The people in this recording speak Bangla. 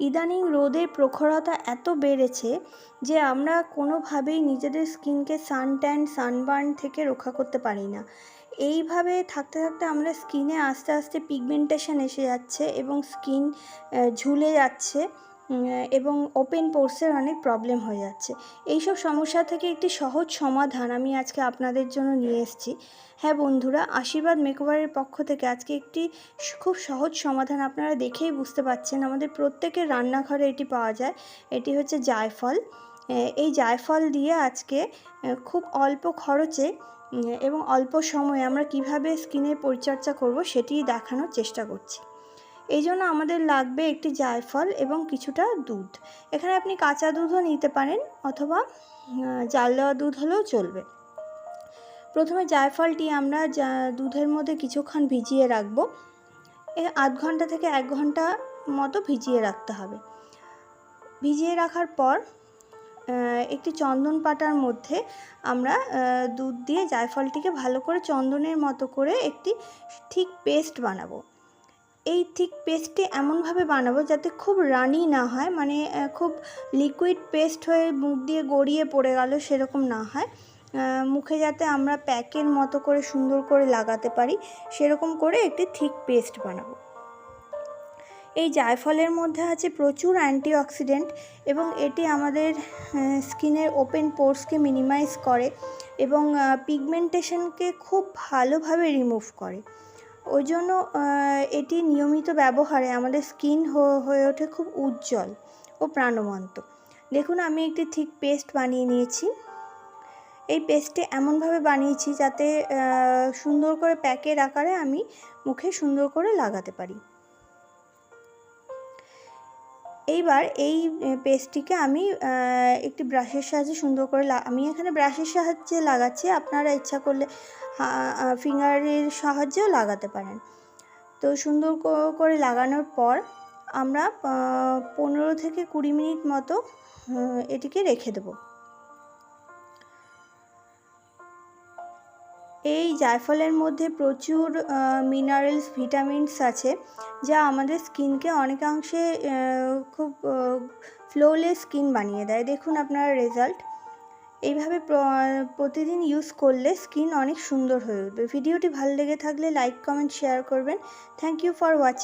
ইদানিং রোদের প্রখরতা এত বেড়েছে যে আমরা কোনোভাবেই নিজেদের স্কিনকে সান ট্যান, সানবার্ন থেকে রক্ষা করতে পারি না। এইভাবে থাকতে থাকতে আমরা স্কিনে আস্তে আস্তে পিগমেন্টেশন এসে যাচ্ছে এবং স্কিন ঝুলে যাচ্ছে। এবং ওপেন পোর্সের অনেক প্রবলেম হয়ে যাচ্ছে। এইসব সমস্যা থেকে একটি সহজ সমাধান আমি আজকে আপনাদের জন্য নিয়ে এসেছি। হ্যাঁ বন্ধুরা, আশীর্বাদ মেকওভারের পক্ষ থেকে আজকে একটি খুব সহজ সমাধান আপনারা দেখেই বুঝতে পারছেন আমাদের প্রত্যেকের রান্নাঘরে এটি পাওয়া যায়। এটি হচ্ছে জায়ফল। এই জায়ফল দিয়ে আজকে খুব অল্প খরচে এবং অল্প সময়ে আমরা কীভাবে স্কিনের পরিচর্যা করব সেটি দেখানোর চেষ্টা করছি। এই জন্য আমাদের লাগবে একটি জায়ফল এবং কিছুটা দুধ। এখানে আপনি কাঁচা দুধও নিতে পারেন অথবা জাল দেওয়া দুধ হলেও চলবে। প্রথমে জায়ফলটি আমরা দুধের মধ্যে কিছুক্ষণ ভিজিয়ে রাখব। আধ ঘণ্টা থেকে এক ঘণ্টা মতো ভিজিয়ে রাখতে হবে। ভিজিয়ে রাখার পর একটি চন্দন পাটার মধ্যে আমরা দুধ দিয়ে জায়ফলটিকে ভালো করে চন্দনের মতো করে একটি ঠিক পেস্ট বানাবো। এই থিক পেস্টটি এমনভাবে বানাবো যাতে খুব রানি না হয় মানে খুব লিকুইড পেস্ট হয়ে মুখ দিয়ে গড়িয়ে পড়ে গেল সেরকম না হয়। মুখে যাতে আমরা প্যাকের মতো করে সুন্দর করে লাগাতে পারি, সেরকম করে একটি থিক পেস্ট বানাবো। এই জায়ফলের মধ্যে আছে প্রচুর অ্যান্টিঅক্সিডেন্ট এবং এটি আমাদের স্কিনের ওপেন পোর্সকে মিনিমাইজ করে এবং পিগমেন্টেশনকে খুব ভালোভাবে রিমুভ করে। ওই জন্য এটি নিয়মিত ব্যবহারে আমাদের স্কিন হয়ে ওঠে খুব উজ্জ্বল ও প্রাণবন্ত। দেখুন, আমি একটি ঠিক পেস্ট বানিয়ে নিয়েছি। এই পেস্টটি এমনভাবে বানিয়েছি যাতে সুন্দর করে প্যাকের আকারে আমি মুখে সুন্দর করে লাগাতে পারি। এইবার এই পেস্টটিকে আমি একটি ব্রাশের সাহায্যে সুন্দর করে আমি এখানে ব্রাশের সাহায্যে লাগাচ্ছি, আপনারা ইচ্ছা করলে ফিঙ্গারের সাহায্যেও লাগাতে পারেন। তো সুন্দর করে লাগানোর পর আমরা পনেরো থেকে কুড়ি মিনিট মতো এটিকে রেখে দেবো। এই জায়ফলের মধ্যে প্রচুর মিনারেলস ভিটামিনস আছে, যা আমাদের স্কিনকে অনেকাংশে খুব ফ্লোলেস স্কিন বানিয়ে দেয়। দেখুন আপনার রেজাল্ট এইভাবে প্রতিদিন ইউজ করলে স্কিন অনেক সুন্দর হয়ে উঠবে। ভিডিওটি ভালো লেগে থাকলে লাইক কমেন্ট শেয়ার করবেন। Thank you for watching